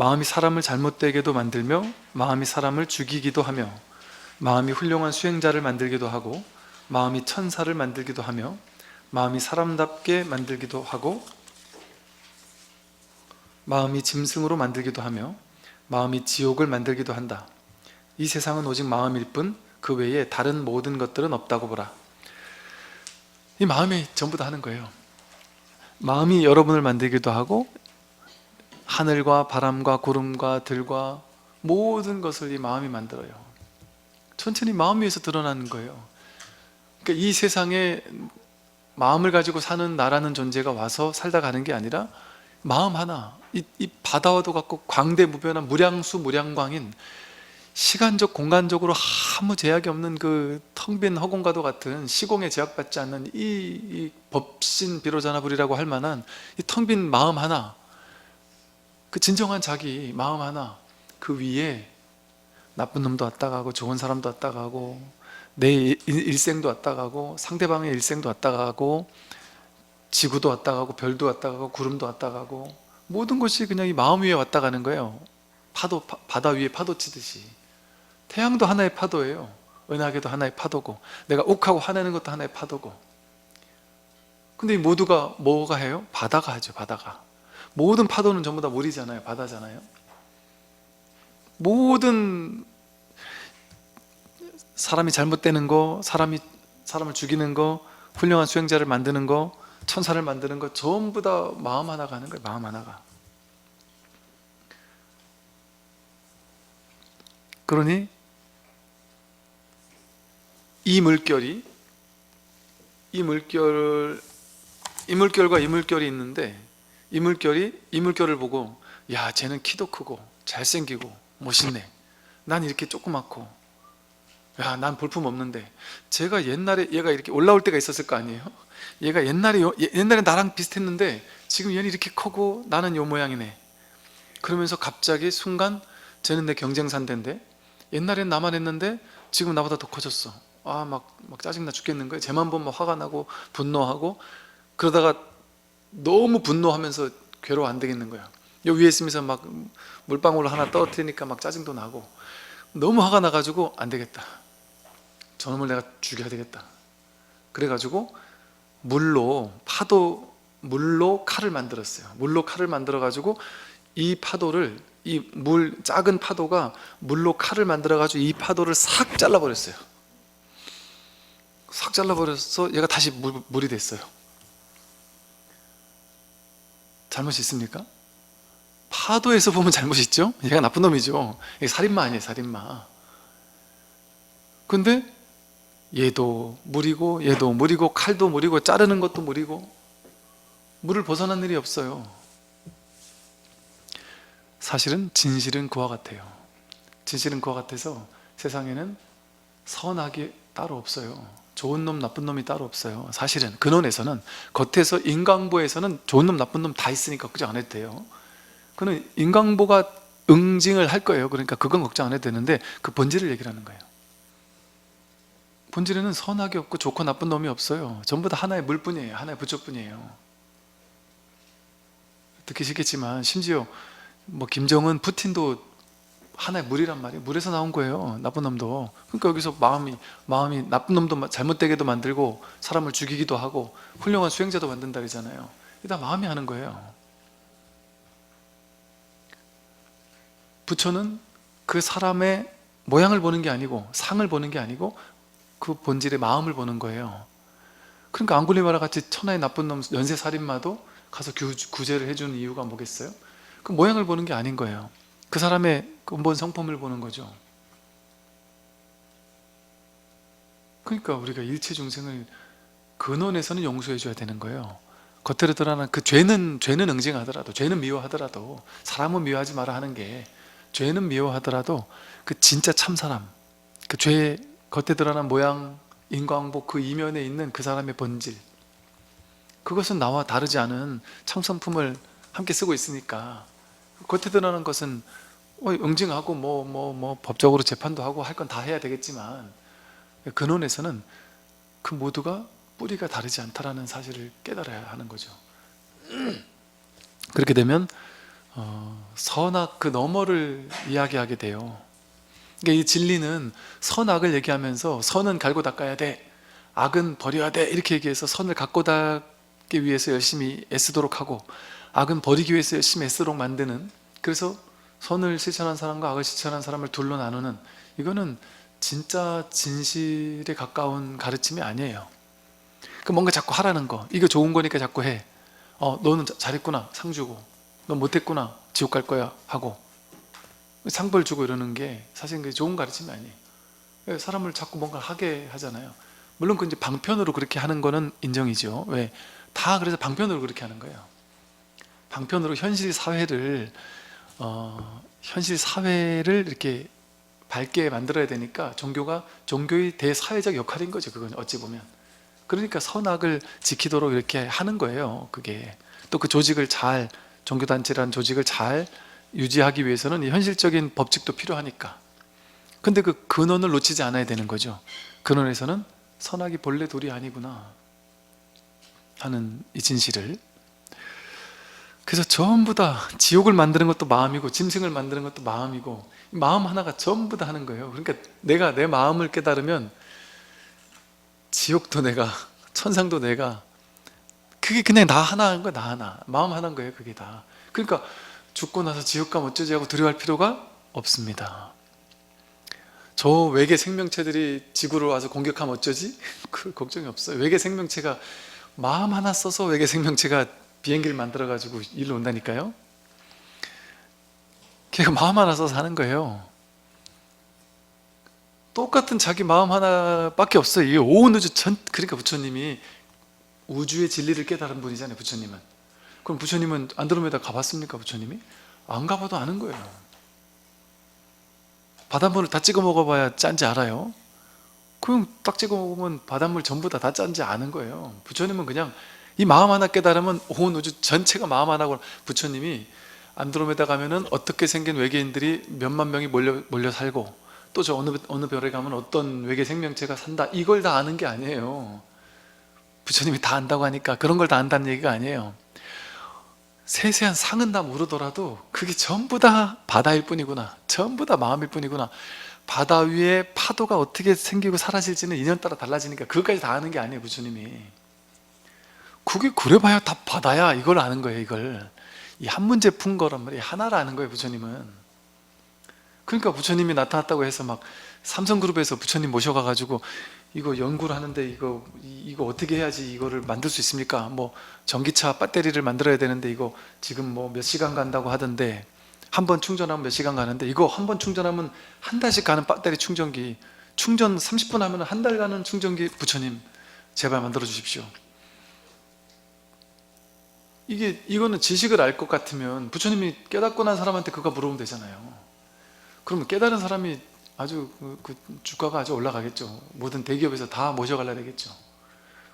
마음이 사람을 잘못되게도 만들며 마음이 사람을 죽이기도 하며 마음이 훌륭한 수행자를 만들기도 하고 마음이 천사를 만들기도 하며 마음이 사람답게 만들기도 하고 마음이 짐승으로 만들기도 하며 마음이 지옥을 만들기도 한다. 이 세상은 오직 마음일 뿐 그 외에 다른 모든 것들은 없다고 보라. 이 마음이 전부 다 하는 거예요. 마음이 여러분을 만들기도 하고 하늘과 바람과 구름과 들과 모든 것을 이 마음이 만들어요. 천천히 마음 위에서 드러나는 거예요. 그러니까 이 세상에 마음을 가지고 사는 나라는 존재가 와서 살다 가는 게 아니라 마음 하나, 이, 이 바다와도 같고 광대무변한 무량수 무량광인 시간적 공간적으로 아무 제약이 없는 그 텅 빈 허공과도 같은 시공에 제약받지 않는 이, 이 법신 비로자나불이라고 할 만한 이 텅 빈 마음 하나 그 진정한 자기 마음 하나 그 위에 나쁜 놈도 왔다 가고 좋은 사람도 왔다 가고 내 일- 일생도 왔다 가고 상대방의 일생도 왔다 가고 지구도 왔다 가고 별도 왔다 가고 구름도 왔다 가고 모든 것이 그냥 이 마음 위에 왔다 가는 거예요. 파도 파- 바다 위에 파도 치듯이. 태양도 하나의 파도예요. 은하계도 하나의 파도고 내가 욱하고 화내는 것도 하나의 파도고. 근데 이 모두가 뭐가 해요? 바다가 하죠 바다가 모든 파도는 전부 다 물이잖아요. 바다잖아요. 모든 사람이 잘못되는 거 사람이 사람을 죽이는 거 훌륭한 수행자를 만드는 거 천사를 만드는 거 전부 다 마음 하나가 하는 거예요. 마음 하나가. 그러니 이 물결이 이 물결 이 물결과 이 물결이 있는데 이 물결이 이 물결을 보고 야 쟤는 키도 크고 잘생기고 멋있네. 난 이렇게 조그맣고. 야 난 볼품 없는데. 제가 옛날에 얘가 이렇게 올라올 때가 있었을 거 아니에요? 얘가 옛날에 옛날에 나랑 비슷했는데 지금 얘는 이렇게 크고 나는 요 모양이네. 그러면서 갑자기 순간 쟤는 내 경쟁상대인데 옛날엔 나만 했는데 지금 나보다 더 커졌어. 아막 막 짜증나 죽겠는 거예요 쟤만 보면 화가 나고 분노하고 그러다가 너무 분노하면서 괴로워 안 되겠는 거야. 요 위에 있으면서 막 물방울 하나 떨어뜨리니까 막 짜증도 나고 너무 화가 나가지고 안 되겠다. 저놈을 내가 죽여야 되겠다. 그래가지고 물로 파도 물로 칼을 만들었어요. 물로 칼을 만들어 가지고 이 파도를 이 물 작은 파도가 물로 칼을 만들어 가지고 이 파도를 싹 잘라 버렸어요. 싹 잘라 버려서 얘가 다시 물, 물이 됐어요 잘못이 있습니까? 파도에서 보면 잘못 있죠? 얘가 나쁜 놈이죠. 살인마 아니에요, 살인마. 근데 얘도 물이고 얘도 물이고 칼도 물이고 자르는 것도 물이고 물을 벗어난 일이 없어요. 사실은 진실은 그와 같아요. 진실은 그와 같아서 세상에는 선악이 따로 없어요. 좋은 놈, 나쁜 놈이 따로 없어요. 사실은 근원에서는 겉에서 인강보에서는 좋은 놈, 나쁜 놈 다 있으니까 걱정 안 해도 돼요. 그는 인강보가 응징을 할 거예요. 그러니까 그건 걱정 안 해도 되는데 그 본질을 얘기를 하는 거예요. 본질에는 선악이 없고 좋고 나쁜 놈이 없어요. 전부 다 하나의 물뿐이에요. 하나의 부처뿐이에요. 듣기시겠지만 심지어 뭐 김정은, 푸틴도 하나의 물이란 말이에요. 물에서 나온 거예요. 나쁜 놈도. 그러니까 여기서 마음이 마음이 나쁜 놈도 마- 잘못되게도 만들고 사람을 죽이기도 하고 훌륭한 수행자도 만든다 그러잖아요. 이게 다 마음이 하는 거예요. 부처는 그 사람의 모양을 보는 게 아니고 상을 보는 게 아니고 그 본질의 마음을 보는 거예요. 그러니까 앙굴리마라 같이 천하의 나쁜 놈 연쇄 살인마도 가서 구, 구제를 해주는 이유가 뭐겠어요? 그 모양을 보는 게 아닌 거예요. 그 사람의 근본 성품을 보는 거죠. 그러니까 우리가 일체 중생을 근원에서는 용서해 줘야 되는 거예요. 겉으로 드러나는 그 죄는 죄는 응징하더라도 죄는 미워하더라도 사람은 미워하지 마라 하는 게 죄는 미워하더라도 그 진짜 참 사람 그 죄 겉에 드러난 모양 인과응보 그 이면에 있는 그 사람의 본질 그것은 나와 다르지 않은 참성품을 함께 쓰고 있으니까 겉에 드러나는 것은 어, 응징하고 뭐 뭐 뭐 법적으로 재판도 하고 할 건 다 해야 되겠지만 근원에서는 그 모두가 뿌리가 다르지 않다라는 사실을 깨달아야 하는 거죠. 그렇게 되면 어, 선악 그 너머를 이야기하게 돼요. 그러니까 이 진리는 선악을 얘기하면서 선은 갈고 닦아야 돼, 악은 버려야 돼 이렇게 얘기해서 선을 갖고 닦 기 위해서 열심히 애쓰도록 하고 악은 버리기 위해서 열심히 애쓰도록 만드는 그래서 선을 실천한 사람과 악을 실천한 사람을 둘로 나누는 이거는 진짜 진실에 가까운 가르침이 아니에요. 그 뭔가 자꾸 하라는 거 이거 좋은 거니까 자꾸 해. 어 너는 자- 잘했구나 상 주고 너 못했구나 지옥 갈 거야 하고 상벌 주고 이러는 게 사실 그게 좋은 가르침이 아니에요. 사람을 자꾸 뭔가 하게 하잖아요. 물론 그 이제 방편으로 그렇게 하는 거는 인정이죠. 왜? 다 그래서 방편으로 그렇게 하는 거예요. 방편으로 현실 사회를 어, 현실 사회를 이렇게 밝게 만들어야 되니까 종교가 종교의 대사회적 역할인 거죠. 그건 어찌 보면. 그러니까 선악을 지키도록 이렇게 하는 거예요. 그게 또 그 조직을 잘 종교 단체라는 조직을 잘 유지하기 위해서는 이 현실적인 법칙도 필요하니까. 근데 그 근원을 놓치지 않아야 되는 거죠. 근원에서는 선악이 본래 돌이 아니구나 하는 이 진실을. 그래서 전부 다 지옥을 만드는 것도 마음이고 짐승을 만드는 것도 마음이고 마음 하나가 전부 다 하는 거예요. 그러니까 내가 내 마음을 깨달으면 지옥도 내가 천상도 내가 그게 그냥 나 하나 한 거야 나 하나. 마음 하나인 거예요 그게 다. 그러니까 죽고 나서 지옥 가면 어쩌지 하고 두려워할 필요가 없습니다. 저 외계 생명체들이 지구로 와서 공격하면 어쩌지? 그 걱정이 없어요. 외계 생명체가 마음 하나 써서 외계 생명체가 비행기를 만들어 가지고 일로 온다니까요 걔가 마음 하나 써서 하는 거예요 똑같은 자기 마음 하나밖에 없어요. 이 온 우주 전 그러니까 부처님이 우주의 진리를 깨달은 분이잖아요. 부처님은. 그럼 부처님은 안드로메다 가봤습니까? 부처님이? 안 가봐도 아는 거예요. 바닷물을 다 찍어 먹어봐야 짠지 알아요. 그럼 딱 찍어 먹으면 바닷물 전부 다 다 짠지 아는 거예요. 부처님은 그냥 이 마음 하나 깨달으면 온 우주 전체가 마음 하나고 부처님이 안드로메다 가면은 어떻게 생긴 외계인들이 몇만 명이 몰려 몰려 살고 또 저 어느 어느 별에 가면 어떤 외계 생명체가 산다 이걸 다 아는 게 아니에요. 부처님이 다 안다고 하니까 그런 걸 다 안다는 얘기가 아니에요. 세세한 상은 다 모르더라도 그게 전부 다 바다일 뿐이구나. 전부 다 마음일 뿐이구나. 바다 위에 파도가 어떻게 생기고 사라질지는 인연 따라 달라지니까 그것까지 다 아는 게 아니에요, 부처님이. 그게 그래봐야 다 바다야. 이걸 아는 거예요, 이걸. 이 한 문제 푼 거란 말이에요. 하나를 아는 거예요, 부처님은. 그러니까 부처님이 나타났다고 해서 막 삼성그룹에서 부처님 모셔가가지고 이거 연구를 하는데 이거 이- 이거 어떻게 해야지 이거를 만들 수 있습니까? 뭐 전기차 배터리를 만들어야 되는데 이거 지금 뭐 몇 시간 간다고 하던데 한 번 충전하면 몇 시간 가는데 이거 한 번 충전하면 한 달씩 가는 배터리 충전기 충전 30분 하면 한 달 가는 충전기 부처님 제발 만들어 주십시오. 이게 이거는 지식을 알 것 같으면 부처님이 깨닫고 난 사람한테 그거 물어보면 되잖아요. 그러면 깨달은 사람이 아주 그, 그 주가가 아주 올라가겠죠. 모든 대기업에서 다 모셔갈라 되겠죠.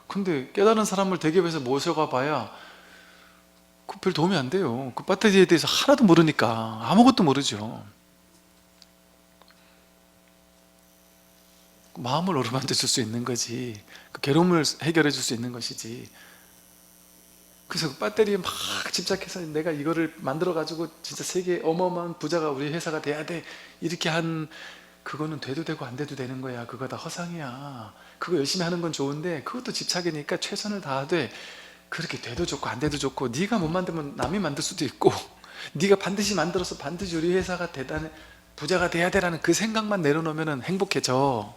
근데 깨달은 사람을 대기업에서 모셔가 봐야 그별 도움이 안 돼요. 그 배터리에 대해서 하나도 모르니까 아무것도 모르죠. 마음을 어루만져 줄 수 있는 거지. 그 괴로움을 해결해 줄 수 있는 것이지. 그래서 그 배터리에 막 집착해서 내가 이거를 만들어 가지고 진짜 세계 어마어마한 부자가 우리 회사가 돼야 돼 이렇게 한 그거는 돼도 되고 안 돼도 되는 거야 그거 다 허상이야 그거 열심히 하는 건 좋은데 그것도 집착이니까 최선을 다하되 그렇게 돼도 좋고 안 돼도 좋고 네가 못 만들면 남이 만들 수도 있고 네가 반드시 만들어서 반드시 우리 회사가 대단해 부자가 돼야 되라는 그 생각만 내려놓으면 행복해져.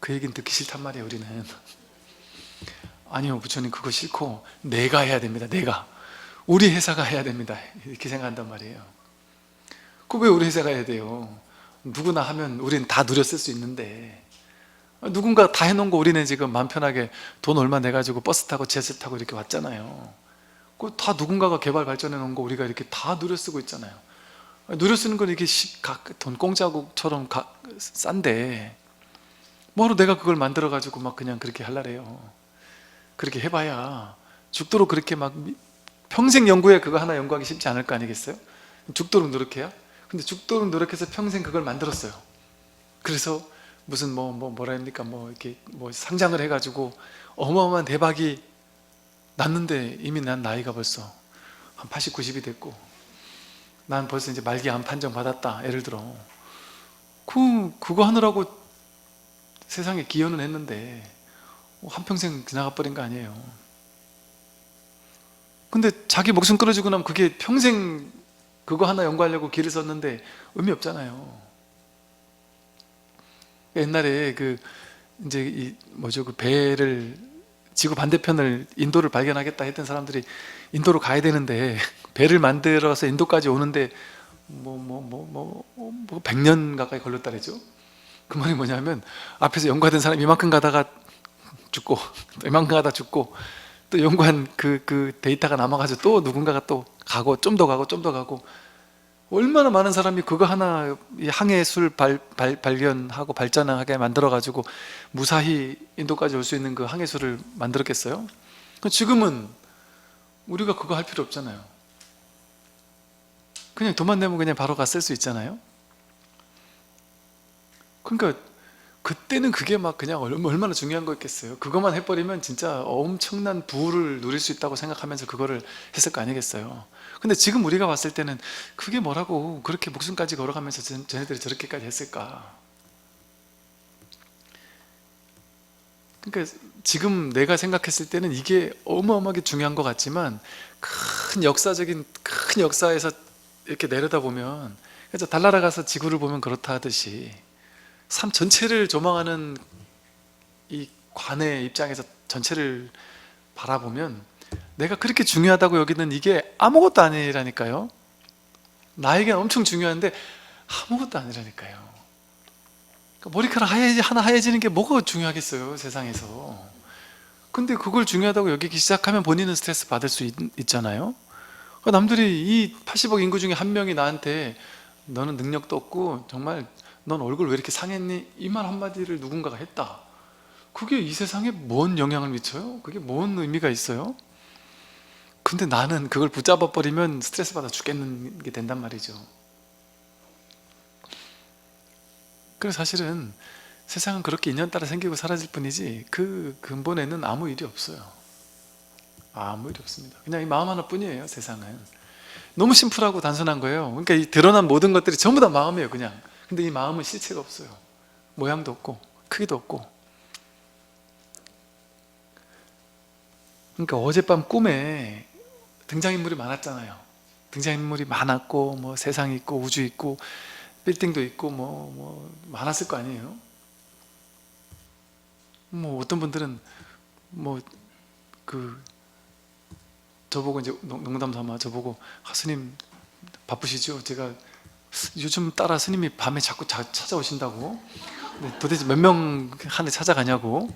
그 얘기는 듣기 싫단 말이에요 우리는. 아니요 부처님 그거 싫고 내가 해야 됩니다 내가. 우리 회사가 해야 됩니다 이렇게 생각한단 말이에요. 그 왜 우리 회사가 해야 돼요? 누구나 하면 우리는 다 누렸을 수 있는데 누군가 다 해놓은 거 우리는 지금 마음 편하게 돈 얼마 내가지고 버스 타고 지하철 타고 이렇게 왔잖아요 그다 누군가가 개발 발전해 놓은 거 우리가 이렇게 다 누려 쓰고 있잖아요 누려 쓰는 건 이게 돈 공짜처럼 가- 싼데 뭐하러 내가 그걸 만들어 가지고 막 그냥 그렇게 할라래요 그렇게 해봐야 죽도록 그렇게 막 미- 평생 연구해 그거 하나 연구하기 쉽지 않을 거 아니겠어요? 죽도록 노력해야? 근데 죽도록 노력해서 평생 그걸 만들었어요. 그래서 무슨 뭐 뭐 뭐, 라 합니까? 뭐 이렇게 뭐 상장을 해가지고 어마어마한 대박이 났는데 이미 난 나이가 벌써 한 80, 90이 됐고 난 벌써 이제 말기 암 판정 받았다. 예를 들어. 그 그거 하느라고 세상에 기여는 했는데 한 평생 지나가 버린 거 아니에요. 근데 자기 목숨 끊어지고 나면 그게 평생 그거 하나 연구하려고 길을 썼는데 의미 없잖아요. 옛날에 그 이제 이 뭐죠 그 배를 지구 반대편을 인도를 발견하겠다 했던 사람들이 인도로 가야 되는데 배를 만들어서 인도까지 오는데 뭐 뭐 뭐 뭐뭐 100년 가까이 걸렸다 그랬죠. 그 말이 뭐냐면 앞에서 연구하던 사람 이만큼 가다가 죽고 또 이만큼 가다 죽고 또 연구한 그, 그 데이터가 남아가지고 또 누군가가 또 가고 좀 더 가고 좀 더 가고 얼마나 많은 사람이 그거 하나 이 항해술 발, 발, 발견하고 발전하게 만들어가지고 무사히 인도까지 올 수 있는 그 항해술을 만들었겠어요? 지금은 우리가 그거 할 필요 없잖아요. 그냥 돈만 내면 그냥 바로 가쓸수 있잖아요. 그러니까 그때는 그게 막 그냥 얼- 얼마나 중요한 거였겠어요. 그것만 해버리면 진짜 엄청난 부를 누릴 수 있다고 생각하면서 그거를 했을 거 아니겠어요. 근데 지금 우리가 봤을 때는 그게 뭐라고 그렇게 목숨까지 걸어가면서 전- 쟤네들이 저렇게까지 했을까? 그러니까 지금 내가 생각했을 때는 이게 어마어마하게 중요한 것 같지만 큰 역사적인 큰 역사에서 이렇게 내려다 보면 그래서 달나라 가서 지구를 보면 그렇다 하듯이 삶 전체를 조망하는 이 관의 입장에서 전체를 바라보면 내가 그렇게 중요하다고 여기는 이게 아무것도 아니라니까요. 나에겐 엄청 중요한데 아무것도 아니라니까요. 그러니까 머리카락 하얘지, 하나 하얘지는 게 뭐가 중요하겠어요, 세상에서. 근데 그걸 중요하다고 여기기 시작하면 본인은 스트레스 받을 수 있, 있잖아요. 그러니까 남들이 이 80억 인구 중에 한 명이 나한테 너는 능력도 없고 정말 넌 얼굴 왜 이렇게 상했니? 이 말 한마디를 누군가가 했다. 그게 이 세상에 뭔 영향을 미쳐요? 그게 뭔 의미가 있어요? 근데 나는 그걸 붙잡아 버리면 스트레스 받아 죽겠는 게 된단 말이죠. 그래서 사실은 세상은 그렇게 인연 따라 생기고 사라질 뿐이지 그 근본에는 아무 일이 없어요. 아무 일이 없습니다. 그냥 이 마음 하나뿐이에요. 세상은 너무 심플하고 단순한 거예요. 그러니까 이 드러난 모든 것들이 전부 다 마음이에요. 그냥. 근데 이 마음은 실체가 없어요. 모양도 없고 크기도 없고. 그러니까 어젯밤 꿈에 등장인물이 많았잖아요. 등장인물이 많았고 뭐 세상이 있고 우주 있고 빌딩도 있고 뭐, 뭐 많았을 거 아니에요. 뭐 어떤 분들은 뭐 그 저보고 이제 농- 농담 삼아 저보고 아, 스님 바쁘시죠? 제가 요즘 따라 스님이 밤에 자꾸 자- 찾아오신다고. 도대체 몇 명 한테 찾아가냐고.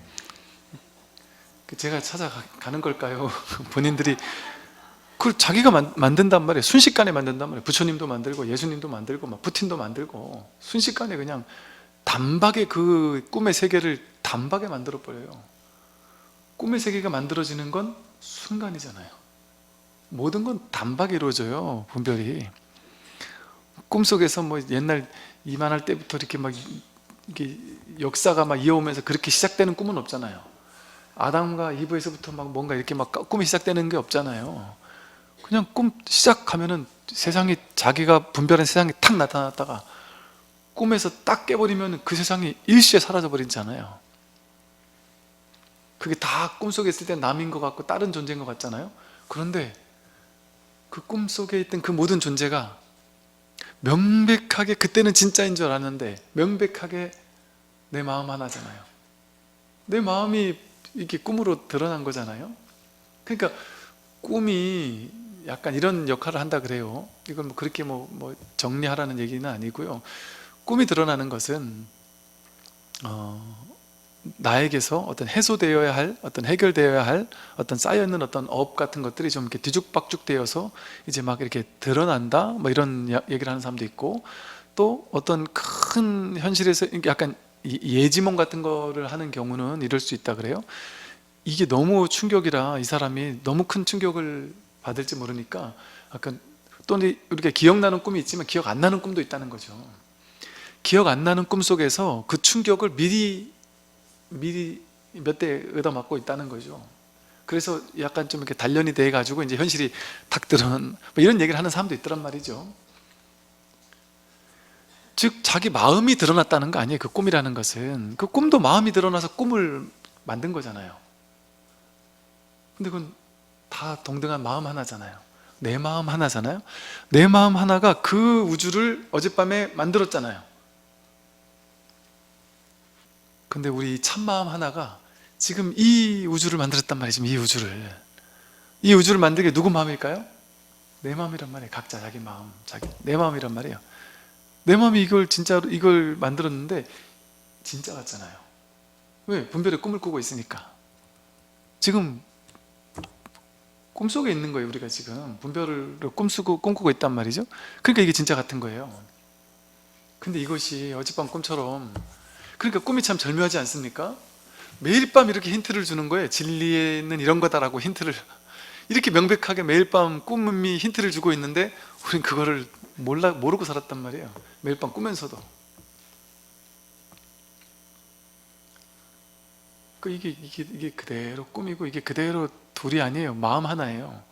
그 제가 찾아가는 걸까요? 본인들이 그걸 자기가 만, 만든단 말이에요. 순식간에 만든단 말이에요. 부처님도 만들고 예수님도 만들고 막 푸틴도 만들고 순식간에 그냥 단박에 그 꿈의 세계를 단박에 만들어 버려요. 꿈의 세계가 만들어지는 건 순간이잖아요. 모든 건 단박에 이루어져요 분별이 꿈속에서 뭐 옛날 이만할 때부터 이렇게 막 이게 역사가 막 이어오면서 그렇게 시작되는 꿈은 없잖아요. 아담과 이브에서부터 막 뭔가 이렇게 막 꿈이 시작되는 게 없잖아요. 그냥 꿈 시작하면은 세상이 자기가 분별한 세상이 탁 나타났다가 꿈에서 딱 깨버리면 그 세상이 일시에 사라져 버리잖아요. 그게 다 꿈속에 있을 때 남인 것 같고 다른 존재인 것 같잖아요. 그런데 그 꿈속에 있던 그 모든 존재가 명백하게 그때는 진짜인 줄 알았는데 명백하게 내 마음 하나잖아요. 내 마음이 이게 꿈으로 드러난 거잖아요. 그러니까 꿈이 약간 이런 역할을 한다 그래요. 이건 뭐 그렇게 뭐, 뭐 정리하라는 얘기는 아니고요. 꿈이 드러나는 것은 어, 나에게서 어떤 해소되어야 할, 어떤 해결되어야 할 어떤 쌓여있는 어떤 업 같은 것들이 좀 이렇게 뒤죽박죽 되어서 이제 막 이렇게 드러난다? 뭐 이런 야- 얘기를 하는 사람도 있고 또 어떤 큰 현실에서 약간 이- 예지몽 같은 거를 하는 경우는 이럴 수 있다 그래요. 이게 너무 충격이라 이 사람이 너무 큰 충격을 받을지 모르니까 약간 또는 우리가 기억나는 꿈이 있지만 기억 안 나는 꿈도 있다는 거죠. 기억 안 나는 꿈 속에서 그 충격을 미리 미리 몇 대 얻어맞고 있다는 거죠. 그래서 약간 좀 이렇게 단련이 돼 가지고 이제 현실이 탁 드러난 뭐 이런 얘기를 하는 사람도 있더란 말이죠. 즉 자기 마음이 드러났다는 거 아니에요 그 꿈이라는 것은. 그 꿈도 마음이 드러나서 꿈을 만든 거잖아요. 근데 그건 다 동등한 마음 하나잖아요. 내 마음 하나잖아요. 내 마음 하나가 그 우주를 어젯밤에 만들었잖아요 근데 우리 참마음 하나가 지금 이 우주를 만들었단 말이에요 지금 이 우주를. 이 우주를 만들게 누구 마음일까요? 내 마음이란 말이에요 각자 자기 마음 자기. 내 마음이란 말이에요. 내 마음이 이걸 진짜로 이걸 만들었는데 진짜 같잖아요. 왜? 분별의 꿈을 꾸고 있으니까. 지금 꿈 속에 있는 거예요 우리가 지금. 분별을 꿈꾸고, 꿈꾸고 있단 말이죠. 그러니까 이게 진짜 같은 거예요. 근데 이것이 어젯밤 꿈처럼 그러니까 꿈이 참 절묘하지 않습니까? 매일 밤 이렇게 힌트를 주는 거예요. 진리에는 이런 거다라고 힌트를. 이렇게 명백하게 매일 밤 꿈이 힌트를 주고 있는데 우린 그거를 몰라, 모르고 살았단 말이에요. 매일 밤 꾸면서도. 그 이게, 이게, 이게 그대로 꿈이고 이게 그대로 둘이 아니에요. 마음 하나예요.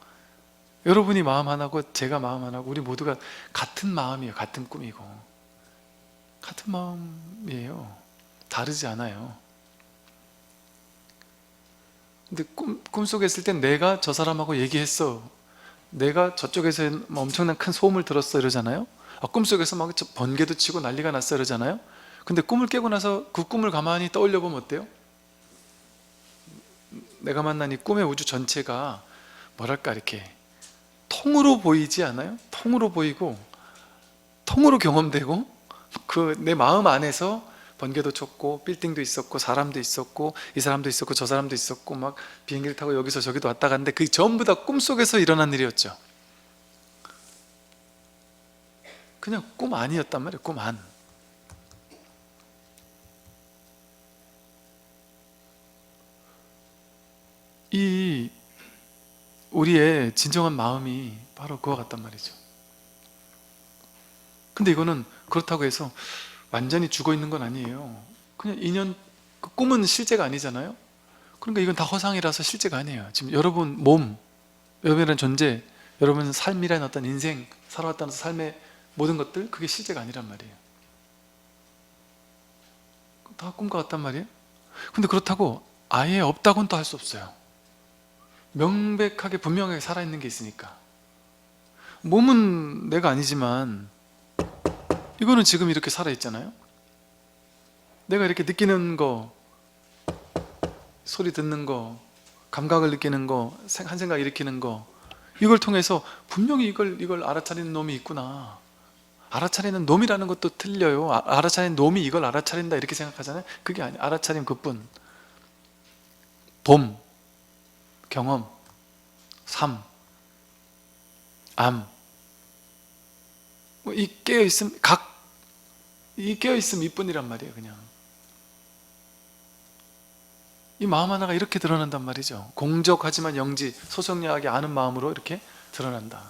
여러분이 마음 하나고 제가 마음 하나고 우리 모두가 같은 마음이에요. 같은 꿈이고. 같은 마음이에요 다르지 않아요 근데 꿈, 꿈속에 있을 땐 내가 저 사람하고 얘기했어 내가 저쪽에서 뭐 엄청난 큰 소음을 들었어 이러잖아요 아, 꿈속에서 막저 번개도 치고 난리가 났어 이러잖아요 근데 꿈을 깨고 나서 그 꿈을 가만히 떠올려 보면 어때요? 내가 만난 이 꿈의 우주 전체가 뭐랄까 이렇게 통으로 보이지 않아요? 통으로 보이고 통으로 경험되고 그 내 마음 안에서 번개도 쳤고 빌딩도 있었고 사람도 있었고 이 사람도 있었고 저 사람도 있었고 막 비행기를 타고 여기서 저기도 왔다 갔는데 그게 전부 다 꿈속에서 일어난 일이었죠 그냥 꿈 아니었단 말이에요 꿈 안. 이 우리의 진정한 마음이 바로 그와 같단 말이죠 근데 이거는 그렇다고 해서 완전히 죽어 있는 건 아니에요. 그냥 인연 그 꿈은 실제가 아니잖아요. 그러니까 이건 다 허상이라서 실제가 아니에요. 지금 여러분 몸 여러분이라는 존재 여러분 삶이라는 어떤 인생 살아왔다는 삶의 모든 것들 그게 실제가 아니란 말이에요. 다 꿈과 같단 말이에요. 근데 그렇다고 아예 없다고는 또 할 수 없어요. 명백하게 분명하게 살아있는 게 있으니까. 몸은 내가 아니지만 이거는 지금 이렇게 살아있잖아요. 내가 이렇게 느끼는 거 소리 듣는 거 감각을 느끼는 거 한 생각 일으키는 거 이걸 통해서 분명히 이걸 이걸 알아차리는 놈이 있구나. 알아차리는 놈이라는 것도 틀려요. 아- 알아차리는 놈이 이걸 알아차린다 이렇게 생각하잖아요. 그게 아니 알아차림 그뿐. 봄 경험 삶 암, 뭐 이 깨어 있음 각 이 깨어 있음 이뿐이란 말이에요, 그냥. 이 마음 하나가 이렇게 드러난단 말이죠. 공적하지만 영지, 소속력하게 아는 마음으로 이렇게 드러난다.